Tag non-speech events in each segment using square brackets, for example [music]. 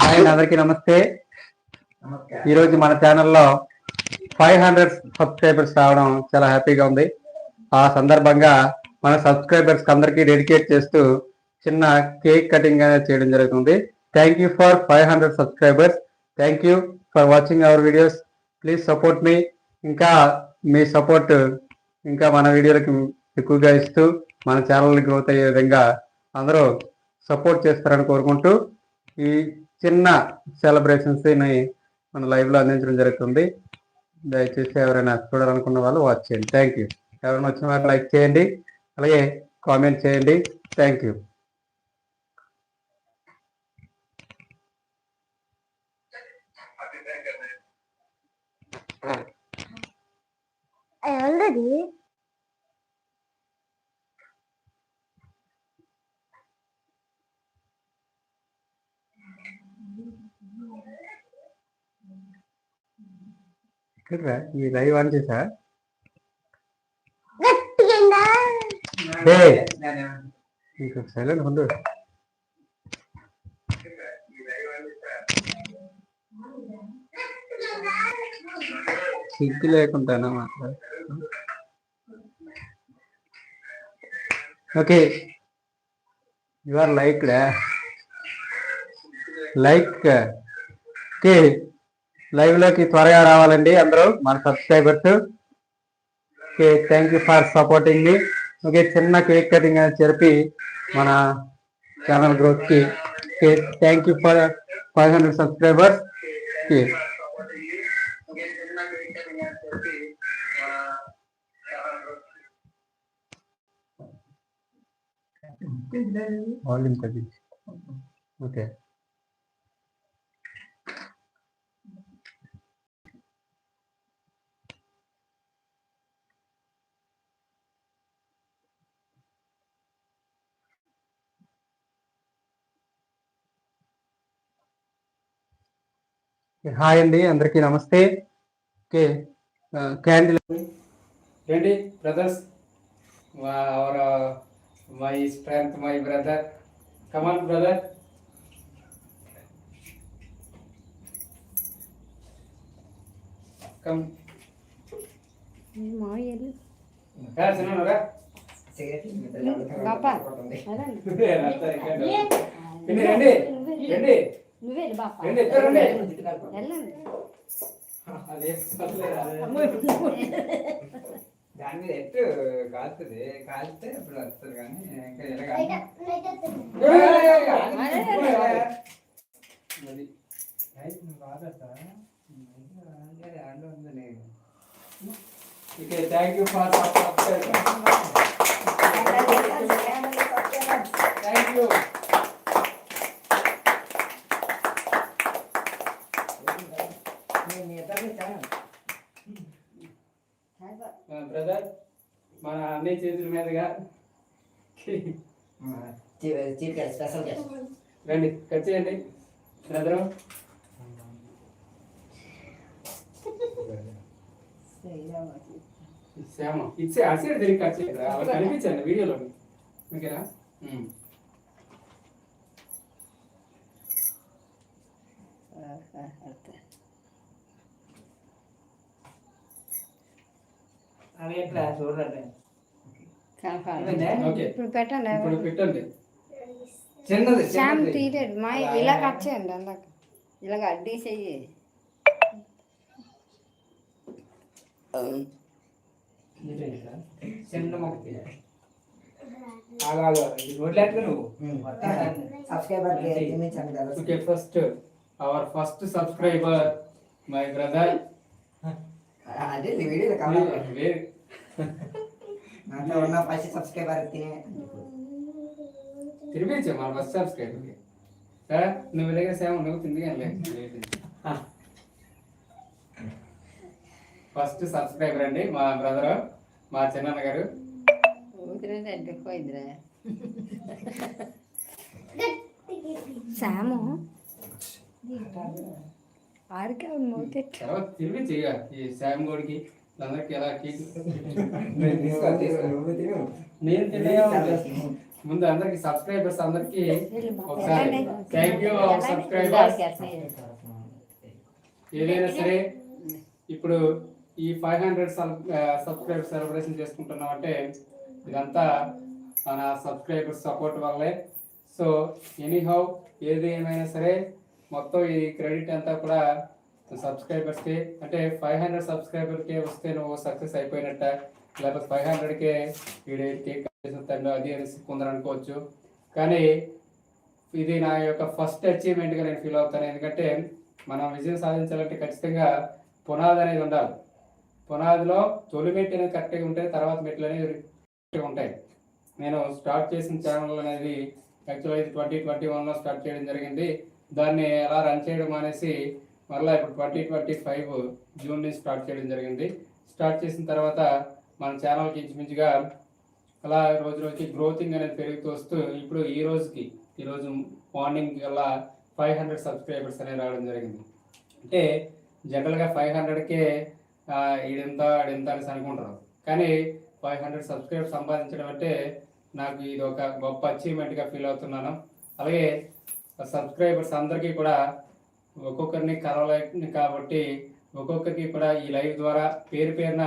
Hi అందరికీ నమస్తే. ఈరోజు మన ఛానల్లో ఫైవ్ హండ్రెడ్ సబ్స్క్రైబర్స్ రావడం చాలా హ్యాపీగా ఉంది. ఆ సందర్భంగా మన సబ్స్క్రైబర్స్ అందరికీ డెడికేట్ చేస్తూ చిన్న కేక్ కటింగ్ అనేది చేయడం జరుగుతుంది. Thank you for five hundred subscribers thank you for watching our videos please support మీ ఇంకా మీ సపోర్ట్ ఇంకా మన వీడియోలకి ఎక్కువగా ఇస్తూ మన ఛానల్ గ్రోత్ అయ్యే విధంగా అందరూ సపోర్ట్ చేస్తారని కోరుకుంటూ ఈ చిన్న సెలబ్రేషన్స్ మన లైవ్లో అందించడం జరుగుతుంది. దయచేసి ఎవరైనా చూడాలనుకున్న వాళ్ళు వాచ్ చేయండి. Thank you. ఎవరైనా వచ్చిన వారు లైక్ చేయండి. అలాగే కామెంట్ చేయండి. Thank you. ఎవరిది? ఈ లైవ్ ఆన్ చేసా? సైలెంట్ ఉండు సిగ్గు లేకుండానా మాట్లాడు okay. You are like like okay. లైవ్లోకి త్వరగా రావాలండి అందరూ మన subscribers okay thank you for supporting me okay చిన్న కేక్ కటింగ్ అనేది జరిపి మన ఛానల్ గ్రోత్కి. Okay thank you for five hundred subscribers okay volume తగ్గించి ఓకే హాయ్ అండి అందరికీ నమస్తే. ఓకే క్యాండిల్ ఏంటి brothers? Our my strength my brother. Come on brother come చిన్నగా రండి రండి రండి నువ్వే బాప వెళ్ళండి అదే దాని మీద ఎట్టు కాలుతుంది కాలితే ఇప్పుడు వస్తుంది కానీ ఇంకా ఎలాగ అది okay thank you for thank you brother మన మీదుగా స్పెషల్ రండి కట్ చేయండి. బ్రదరు. శ్యామ ఇచ్చే అసలు తిరిగి కట్ అలా కనిపించండి వీడియోలో. ఓకేనా. అవి ఎట్లా? చూడండి. ఇప్పుడు పెట్టండి ఇప్పుడు పెట్టండి. చిన్నది శ్యామ్ చిన్నది. తీరేడు మా ఇలా కట్ చేయండి అందాక. ఇలాగ అడ్డీ చెయ్యి. చిన్న నువ్వు. Subscriber. Okay first our first subscriber my brother అదే ఈ [laughs] ఉన్న ఫస్ట్ సబ్స్క్రైబర్ తినే తినిపించే మన ఫస్ట్ సార్ నువ్వు ఇలాగే సేవ నువ్వు తింది ఫస్ట్ సబ్స్క్రైబర్ అండి మా బ్రదర్ మా చిన్నన్న గారు. శ్యాము ఆడికే తర్వాత తినిపించి ఇక ఈ శామ్ గోడికి. అందరికి ఎలా. నేను తినే. ముందు అందరికి సబ్స్క్రైబర్స్ అందరికి ఒకసారి థ్యాంక్ యూ సబ్స్క్రైబర్స్ ఏదైనా సరే ఇప్పుడు ఈ ఫైవ్ హండ్రెడ్ సబ్స్క్రైబర్ సెలబ్రేషన్ చేసుకుంటున్నాం అంటే ఇదంతా మన సబ్స్క్రైబర్స్ సపోర్ట్ వల్లే. సో ఎనీహౌ ఏది ఏమైనా సరే మొత్తం ఈ క్రెడిట్ అంతా కూడా సబ్స్క్రైబర్స్కి అంటే ఫైవ్ హండ్రెడ్ సబ్స్క్రైబర్కే వస్తే నువ్వు సక్సెస్ అయిపోయినట్ట. లేకపోతే ఫైవ్ హండ్రెడ్కే వీడి కేక్ చేసేస్తాడు అది అనేసి కొందరు అనుకోవచ్చు. కానీ ఇది నా యొక్క ఫస్ట్ అచీవ్మెంట్గా నేను ఫీల్ అవుతాను. ఎందుకంటే మనం విజయం సాధించాలంటే ఖచ్చితంగా పునాది అనేది ఉండాలి. పునాదిలో తొలి మెట్టు అనేది కరెక్ట్గా ఉంటే తర్వాత మెట్లు అనేవి ఉంటాయి. నేను స్టార్ట్ చేసిన ఛానల్ అనేది యాక్చువల్గా ఇది ట్వంటీ ట్వంటీ వన్లో స్టార్ట్ చేయడం జరిగింది. దాన్ని ఎలా రన్ చేయడం అనేసి మళ్ళీ ఇప్పుడు ట్వంటీ ట్వంటీ ఫైవ్ జూన్ నుంచి స్టార్ట్ చేయడం జరిగింది. స్టార్ట్ చేసిన తర్వాత మన ఛానల్కి ఇంచుమించుగా అలా రోజు రోజుకి గ్రోతింగ్ అనేది పెరుగుతూ వస్తూ ఇప్పుడు ఈ రోజుకి ఈరోజు మార్నింగ్ అలా ఫైవ్ హండ్రెడ్ సబ్స్క్రైబర్స్ అనేది రావడం జరిగింది. అంటే జనరల్గా ఫైవ్ హండ్రెడ్కే ఈడెంత ఆడెంత అనేసి అనుకుంటారు. కానీ ఫైవ్ హండ్రెడ్ సబ్స్క్రైబర్ సంపాదించడం అంటే నాకు ఇది ఒక గొప్ప అచీవ్మెంట్గా ఫీల్ అవుతున్నాను. అలాగే సబ్స్క్రైబర్స్ అందరికీ కూడా ఒక్కొక్కరిని కలవలే కాబట్టి ఒక్కొక్కరికి కూడా ఈ లైవ్ ద్వారా పేరు పేరున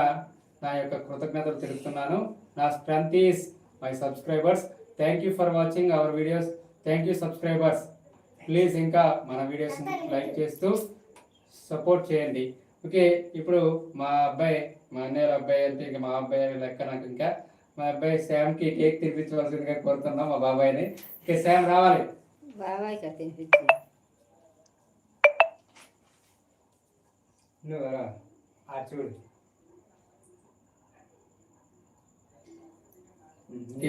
నా యొక్క కృతజ్ఞతలు తెలుపుతున్నాను. నా strength is my subscribers. Thank you for watching our videos thank you subscribers please ఇంకా మన వీడియోస్ లైక్ చేస్తూ సపోర్ట్ చేయండి. ఓకే ఇప్పుడు మా అబ్బాయి మా అన్నయ్య అబ్బాయి అంటే ఇంకా మా అబ్బాయి లెక్క నాకు ఇంకా. మా అబ్బాయి శ్యామ్కి కేక్ తినిపించవలసిందిగా కోరుతున్నాం మా బాబాయ్ని. ఇంకా శ్యామ్ రావాలి. బాబాయ్ తినిపించింది నువ్వు. ఆ చూడు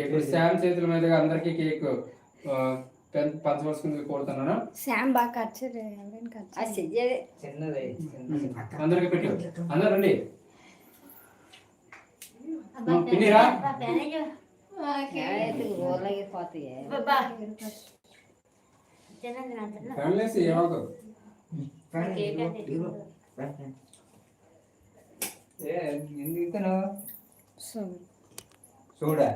ఇప్పుడు శ్యామ్ చేతుల మీదుగా అందరికీ కేక్. పంచవలసిందిగా కోరుతున్నాను? శ్యామ్ బాగా చిన్నది చిన్నది. అందరికి పెట్టి. అందరు రండి. పిన్నిరా? ఫ్యామిలీస్ ఏమవుతుంది చూడా.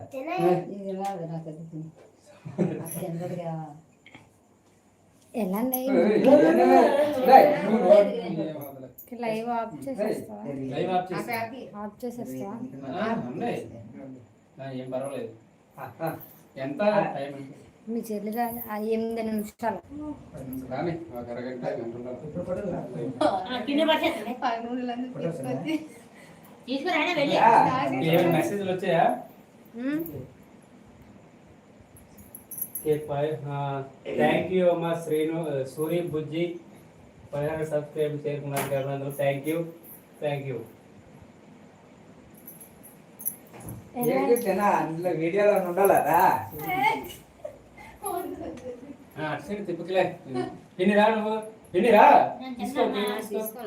ఎలా లైవ్ ఆఫ్ చేసేస్తావా ఆఫ్ చేసేస్తావా ఏం పర్వాలేదు. ఎంత టైం మీ చెల్లి ఎనిమిది నిమిషాలు. మెసేజ్లు వచ్చాయా? థ్యాంక్ యూ అమ్మా శ్రీను సూరి బుజ్జి. హండ్రెడ్ సబ్స్క్రైబ్ చేరుకున్నారు కదా థ్యాంక్ యూ థ్యాంక్ యూ ఏంటి తినా అందులో వీడియోలో ఉండాలరా? అటు తిప్పుకులే పిన్ని రా నువ్వు? పిన్ని రా? తీసుకో తీసుకో.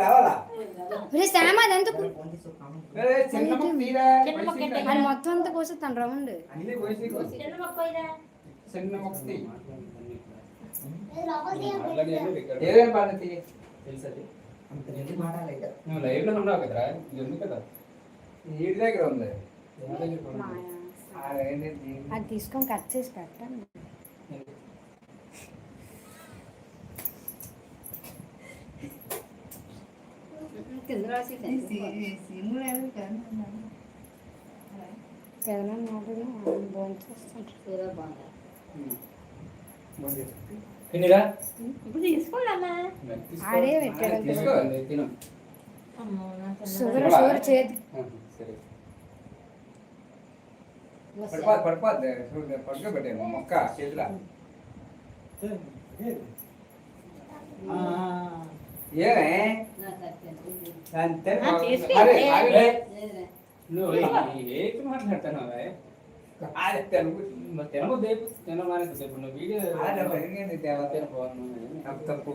రావాలా? మొత్తం అంతా కోసేస్తాను రౌండ్ చిన్న నువ్వు లైవ్లో ఉన్నావు కదరా? కదా? దగ్గర ఉంది. అది తీసుకొని కట్ చేసి పెట్టండి కింద రాసి తిని. ఏదైనా మాటలు భోంచేస్తుంటారు కూర బాగుంది. పిన్నిరా ఇప్పుడు తీసుకోవాలన్నా తీసుకో. ఆడే పెట్టాడు షుగర్ చేతి పడిపోద్ది మొక్క చేతిలో నువ్వు ఏంటి మాట్లాడుతున్నావు? తెలుగు. తినబోద్దు తినమానే ఇప్పుడు నువ్వు వీడియో తప్పు తప్పు.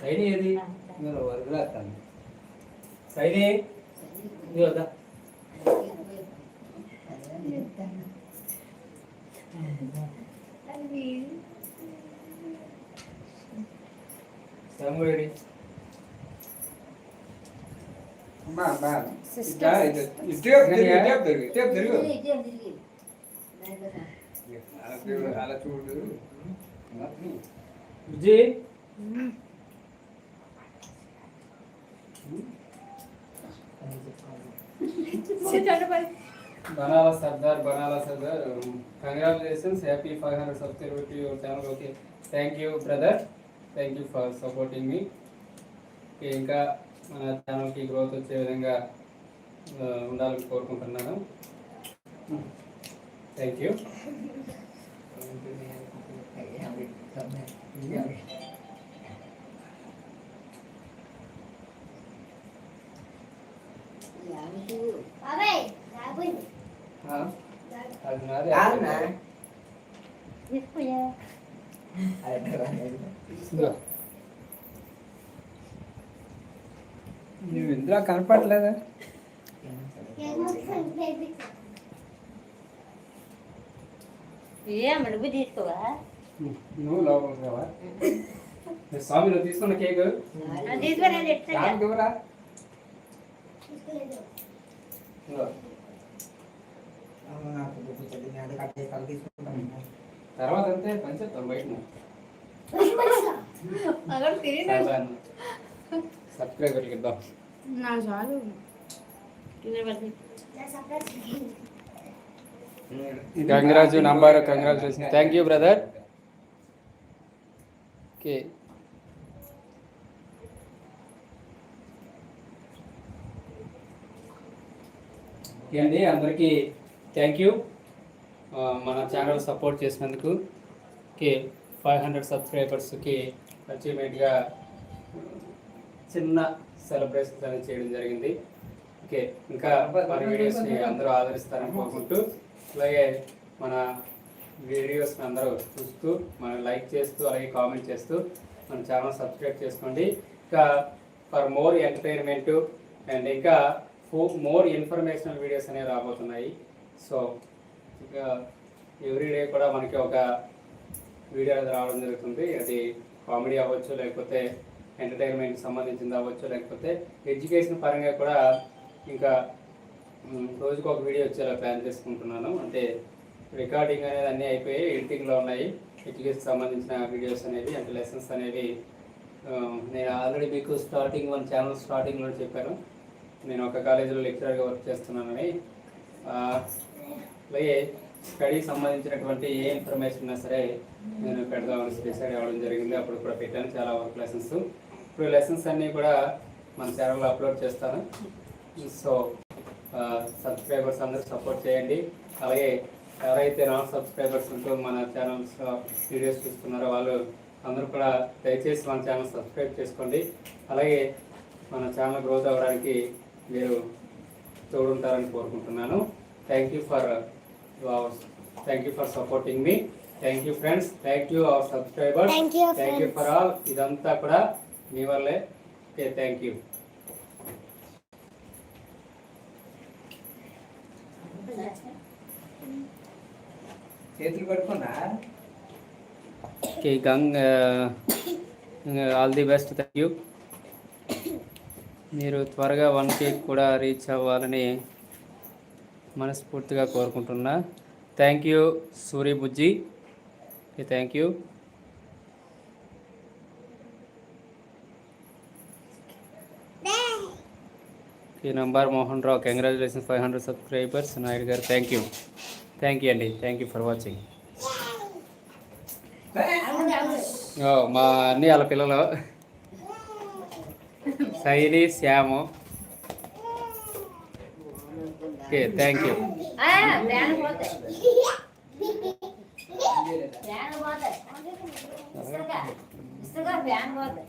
సైడ్ ఏది? ఇందులో వదిలేస్తాను. సైడ్ ఇది వద్దా? శ్యామ్ కూడా రెడీ అమ్మా అమ్మా బనాలా సర్దార్. బనాలా Sardar congratulations happy five hundred subscriber to your channel okay thank you brother thank you for supporting మీ ఇంకా మన ఛానల్కి గ్రోత్ వచ్చే విధంగా ఉండాలని కోరుకుంటున్నాను. థ్యాంక్ యూ ఇదిగో. నువ్వు ఇందులో కనపడలేదా? నువ్వు [laughs] ఏ స్వామి నువ్వు తీసుకున్న కేక్? చెప్తా దానికి ఇవ్వరా. తర్వాత అంతే పంచేస్తాం బయట [laughs] సబ్స్క్రైబర్కి ఇద్దాం. నా చాలు. Congrats number congratulation thank you brother okay అండి అందరికీ థ్యాంక్ యూ మన ఛానల్ సపోర్ట్ చేసినందుకు. ఓకే ఫైవ్ హండ్రెడ్ సబ్స్క్రైబర్స్కి అచీవ్మెంట్గా చిన్న సెలబ్రేషన్స్ అనేది చేయడం జరిగింది. ఓకే ఇంకా మన వీడియోస్ని అందరూ ఆదరిస్తారని కోరుకుంటూ అలాగే మన వీడియోస్ని అందరూ చూస్తూ మన లైక్ చేస్తూ అలాగే కామెంట్ చేస్తూ మన ఛానల్ సబ్స్క్రైబ్ చేసుకోండి. ఇంకా ఫర్ మోర్ ఎంటర్టైన్మెంట్ అండ్ ఇంకా మోర్ ఇన్ఫర్మేషనల్ వీడియోస్ అనేవి రాబోతున్నాయి. సో ఇంకా ఎవ్రీడే కూడా మనకి ఒక వీడియో రావడం జరుగుతుంది. అది కామెడీ అవ్వచ్చు లేకపోతే ఎంటర్టైన్మెంట్ సంబంధించింది అవ్వచ్చు లేకపోతే ఎడ్యుకేషన్ పరంగా కూడా ఇంకా రోజుకు ఒక వీడియో వచ్చేలా ప్లాన్ చేసుకుంటున్నాను. అంటే రికార్డింగ్ అనేది అన్నీ అయిపోయి ఎడిటింగ్లో ఉన్నాయి. ఎడ్యుకేషన్ సంబంధించిన వీడియోస్ అనేవి అంటే లెసన్స్ అనేవి నేను ఆల్రెడీ మీకు స్టార్టింగ్ వన్ ఛానల్ స్టార్టింగ్లో చెప్పాను. నేను ఒక కాలేజీలో లెక్చరర్గా వర్క్ చేస్తున్నానని. అలాగే స్టడీకి సంబంధించినటువంటి ఏ ఇన్ఫర్మేషన్ ఉన్నా సరే నేను పెడదామని డిసైడ్ అవ్వడం జరిగింది. అప్పుడు కూడా పెట్టాను. చాలా వర్క్ లెసన్స్ ఇప్పుడు లెసన్స్ అన్నీ కూడా మన ఛానల్లో అప్లోడ్ చేస్తాను. సో సబ్స్క్రైబర్స్ అందరూ సపోర్ట్ చేయండి. అలాగే ఎవరైతే నాన్ సబ్స్క్రైబర్స్ ఉంటూ మన ఛానల్స్ వీడియోస్ చూస్తున్నారో వాళ్ళు అందరూ కూడా దయచేసి మన ఛానల్ సబ్స్క్రైబ్ చేసుకోండి. అలాగే మన ఛానల్ గ్రోత్ అవ్వడానికి మీరు తోడుంటారని కోరుకుంటున్నాను. Thank you for thank you for supporting me thank you friends thank you our subscribers Thank you, thank you for all ఇదంతా కూడా మీ వల్లే. ఓకే థ్యాంక్ యూ చేతులు పట్టుకున్నా? Okay గంగ్ all the best thank you మీరు త్వరగా వన్ కేక్ కూడా reach అవ్వాలని మనస్ఫూర్తిగా కోరుకుంటున్నా. Thank you Suri Bujji. Okay thank you ఈ number Mohan Rao congratulation five hundred subscribers Naidu garu thank you thank you అండి థ్యాంక్ యూ ఫర్ వాచింగ్ మా అన్ని వాళ్ళ పిల్లలు. Shaili Shyamu okay thank you పోతాయి ఫ్యాన్ పోతాయి